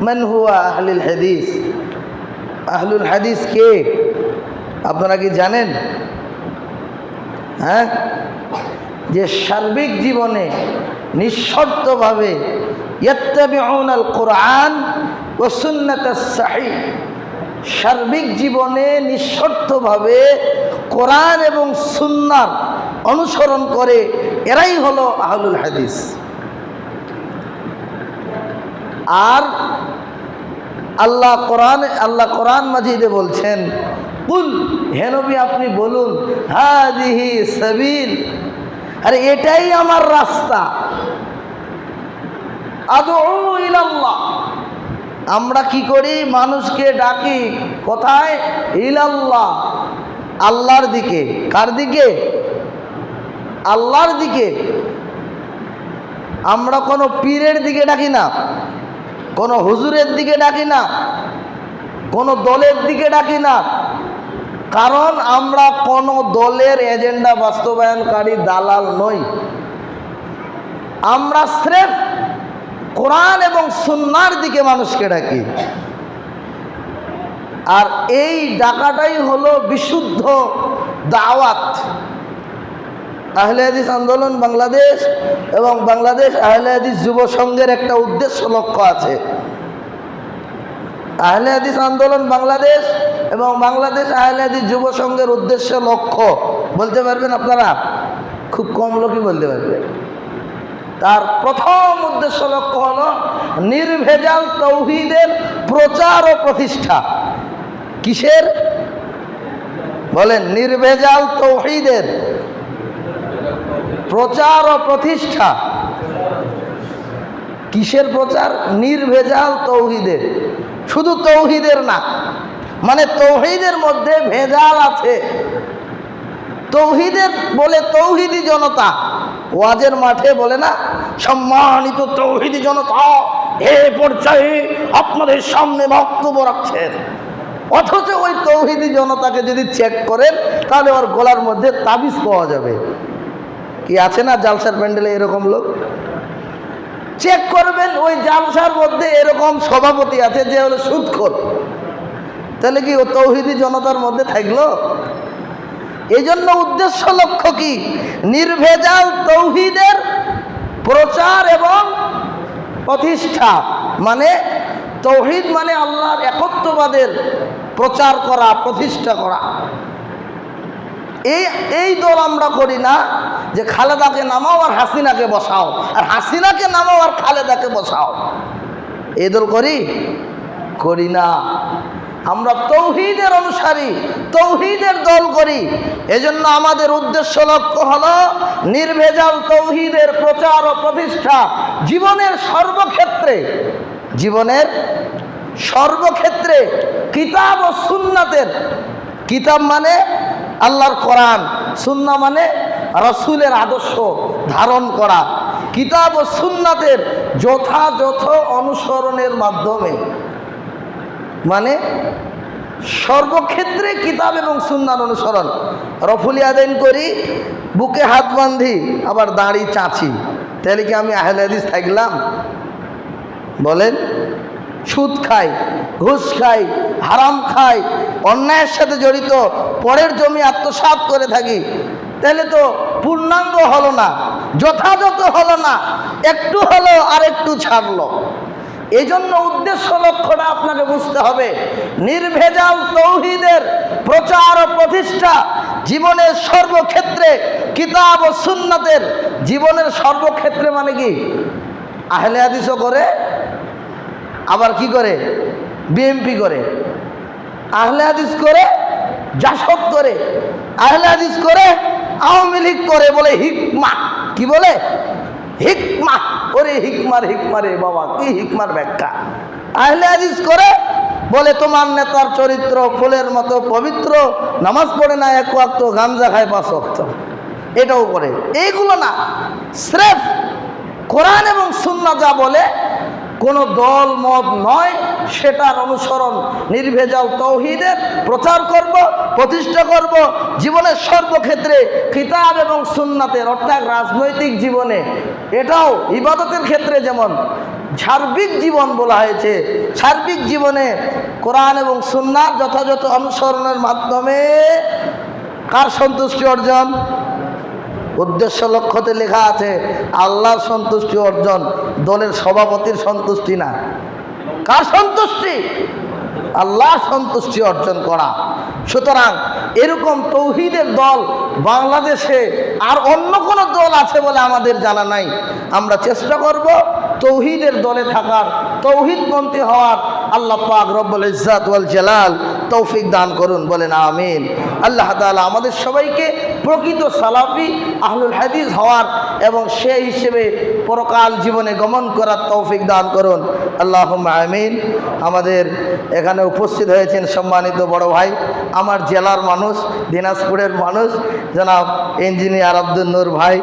মান হুয়া আহলুল হাদিস? আহলুল হাদিস কে? আপনারা কি জানেন? হ্যাঁ? যে সার্বিক জীবনে নিঃশর্তভাবে ইয়াত্তাবিউনাল কোরআন ও সুন্নাতাস সাহিহ সার্বিক জীবনে নিঃশর্তভাবে কোরআন এবং সুন্নার অনুসরণ করে এরাই হলো আহলুল হাদিস। আর আল্লাহ কোরআন আল্লাহ কোরআন মাজিদে বলছেন, কুল হেনবি আপনি বলুন, হাদিহি সাবিল। আরে, এটাই আমার রাস্তা। আমরা কি করি? মানুষকে ডাকি, কোথায়? ইলাল্লাহ। আল্লাহর দিকে। কার দিকে? আল্লাহর দিকে। আমরা কোনো পীরের দিকে ডাকি না। কোনো হুজুরের দিকে ডাকি না, কোনো দলের দিকে ডাকি না। কারণ আমরা কোনো দলের এজেন্ডা বাস্তবায়নকারী দালাল নই। আমরা স্রেফ কোরআন এবং সুন্নার দিকে মানুষকে ডাকি। আর এই ডাকাটাই হলো বিশুদ্ধ দাওয়াত। আহলে হাদিস আন্দোলন বাংলাদেশ এবং বাংলাদেশ আহলে হাদিস যুব সংঘের একটা উদ্দেশ্য লক্ষ্য আছে। আহলে হাদিস আন্দোলন বাংলাদেশ এবং বাংলাদেশ আহলে হাদিস যুব সংঘের উদ্দেশ্য লক্ষ্য, বলতে পারবেন আপনারা? খুব কম লোকই বলতে পারবেন তার প্রথম উদ্দেশ্য লক্ষ্য হলো নির্ভেজাল তৌহিদের প্রচার ও প্রতিষ্ঠা। কিসের? বলেন, নির্ভেজাল তৌহিদের প্রচার ও প্রতিষ্ঠা। কিসের প্রচার? নির্ভেজাল তৌহিদের। শুধু তৌহিদের না মানে তৌহিদের মধ্যে ভেজাল আছে। তৌহিদের বলে তৌহিদি জনতা, ওয়াজের মাঠে বলে না, সম্মানিত তৌহিদি জনতা, এ পর্যায়ে আপনাদের সামনে বক্তব্য রাখছেন। অথচ ওই তৌহিদি জনতাকে যদি চেক করেন, তাহলে ওর গলার মধ্যে তাবিজ পাওয়া যাবে। কি আছে না জালসার প্যান্ডেলে এরকম লোক? চেক করবেন, ওই জালসার মধ্যে এরকম সভাপতি আছে যে হলো সুদখোর তাহলে কি ও তৌহিদি জনতার মধ্যে থাকল? এই জন্য উদ্দেশ্য লক্ষ্য কি? নির্ভেজাল তৌহিদের প্রচার এবং প্রতিষ্ঠা। মানে তৌহিদ মানে আল্লাহর একত্ববাদের প্রচার করা, প্রতিষ্ঠা করা। এই এই দল আমরা করি না যে খালেদাকে নামাও আর হাসিনাকে বসাও। আর হাসিনাকে নামাও আর খালেদাকে বসাও। এই দল করি? করি না। আমরা তৌহিদের অনুসারী, তৌহিদের দল করি। এজন্য আমাদের উদ্দেশ্য লক্ষ্য হলো নির্ভেজাল তৌহিদের প্রচার ও প্রতিষ্ঠা জীবনের সর্বক্ষেত্রে। জীবনের সর্বক্ষেত্রে কিতাব ও সুন্নাতের, কিতাব মানে আল্লাহর কোরআন সুন্না মানে রসুলের আদর্শ ধারণ করা। কিতাব ও সুন্নাতের যথাযথ অনুসরণের মাধ্যমে। মানে সর্বক্ষেত্রে কিতাব এবং সুন্নার অনুসরণ। রফুলি আদাইন করি, বুকে হাত বান্ধি আবার দাঁড়ি চাঁচি। তাহলে কি আমি আহলে থাকলাম? বলেন, সুদ খাই, ঘুষ খাই, হারাম খাই অন্যায়ের সাথে জড়িত, পরের জমি আত্মসাৎ করে থাকি, তাহলে তো পূর্ণাঙ্গ হলো না, যথাযথ হলো না, একটু হলো আর একটু ছাড়লো। এই জন্য উদ্দেশ্য লক্ষ্যটা আপনাকে বুঝতে হবে, নির্ভেজাল তৌহিদের প্রচার ও প্রতিষ্ঠা জীবনের সর্বক্ষেত্রে, কিতাব ও সুন্নাতের জীবনের সর্বক্ষেত্রে মানে কি? আহলে হাদিসও করে, আবার কি করে? বিএমপি করে। আহলে হাদিস করে, জাসদ করে, আহলে হাদিস করে, আওয়ামী লীগ করে বলে হিকমা। কি বলে? হিকমা। ওরে হিকমার, হিকমারে বাবা, কি হিকমার ব্যাখ্যা। আহলে হাদিস করে বলে, তোমার নেতার চরিত্র ফুলের মতো পবিত্র, নামাজ পড়ে না এক ওয়াক্ত গামজা খায় পাঁচ ওয়াক্ত। এটাও করে এইগুলো না, স্রেফ কোরআন এবং সুন্না যা বলে কোনো দল, মত নয়। সেটার অনুসরণ নির্ভেজাল তৌহিদের প্রচার করব, প্রতিষ্ঠা করব। জীবনের সর্বক্ষেত্রে কিতাব এবং সুন্নাতের অর্থাৎ রাজনৈতিক জীবনে এটাও ইবাদতের ক্ষেত্রে যেমন সার্বিক জীবন বলা হয়েছে, সার্বিক জীবনে কোরআন এবং সুন্নার যথাযথ অনুসরণের মাধ্যমে কার সন্তুষ্টি অর্জন? উদ্দেশ্য লক্ষ্যতে লেখা আছে, আল্লাহর সন্তুষ্টি অর্জন, দলের সভাপতির সন্তুষ্টি না। কার সন্তুষ্টি? আল্লাহ সন্তুষ্টি অর্জন করা। সুতরাং এরকম তৌহিদের দল বাংলাদেশে আর অন্য কোনো দল আছে বলে আমাদের জানা নাই। আমরা চেষ্টা করব তৌহিদের দলে থাকার তৌহিদপন্থী হওয়ার আল্লাহ পাক রব্বুল ইজ্জাত ওয়াল জালাল তৌফিক দান করুন, বলেন আমিন। আল্লাহ তাআলা আমাদের সবাইকে প্রকৃত সালাফি, আহলুল হাদিস হওয়ার এবং সেই হিসেবে পরকাল জীবনে গমন করার তৌফিক দান করুন। আল্লাহ আমিন। আমাদের এখানে উপস্থিত হয়েছেন সম্মানিত বড় ভাই, আমার জেলার মানুষ, দিনাজপুরের মানুষ, জনাব ইঞ্জিনিয়ার আব্দুল নূর ভাই।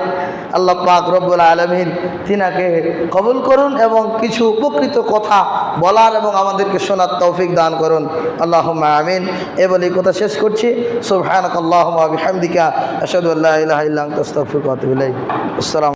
আল্লাহ পাক রব্বুল আলমিন তিনাকে কবুল করুন এবং কিছু উপকৃত কথা বলার এবং আমাদেরকে শোনার তৌফিক দান করুন। আল্লাহ আমিন। এ বলে কথা শেষ করছি। সুবহানাক আল্লাহ আতুবু ইলাইক। আসসালামু